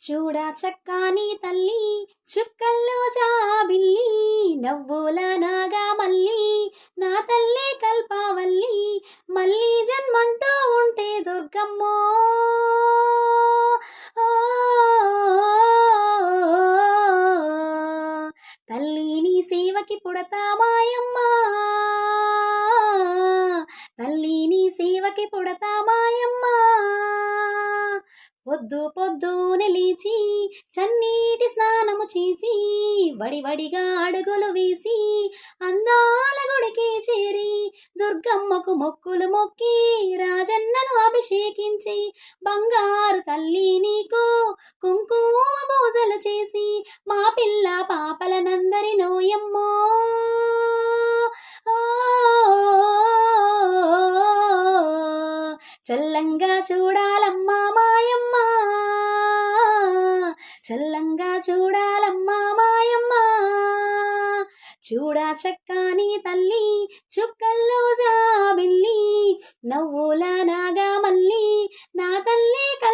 చూడా చక్కాని తల్లి చుక్కల్లో జాబిల్లి నవ్వుల నాగా మల్లి నా తల్లి కల్పావల్లి మళ్ళీ జన్మంటూ ఉంటే దుర్గమ్మో. తల్లిని సేవకి పుడతా మాయమ్మ తల్లిని సేవకి పుడతా మాయమ్మ పొద్దు పొద్దున లేచి చన్నీటి స్నానము చేసి వడి వడిగా అడుగులు వేసి అందాల గుడికి చేరి దుర్గమ్మకు మొక్కులు మొక్కి రాజన్నను అభిషేకించి బంగారు తల్లి నీకు కుంకుమ పూజలు చేసి మా పిల్ల పాపలనందరి నోయమ్మో. చల్లంగా చూడాలమ్మా మాయ చల్లంగా చూడాలమ్మా మాయమ్మ. చూడా చక్కని తల్లి చుక్కల్లో జాబిల్లి. నవ్వుల నాగా మల్లి నా తల్లి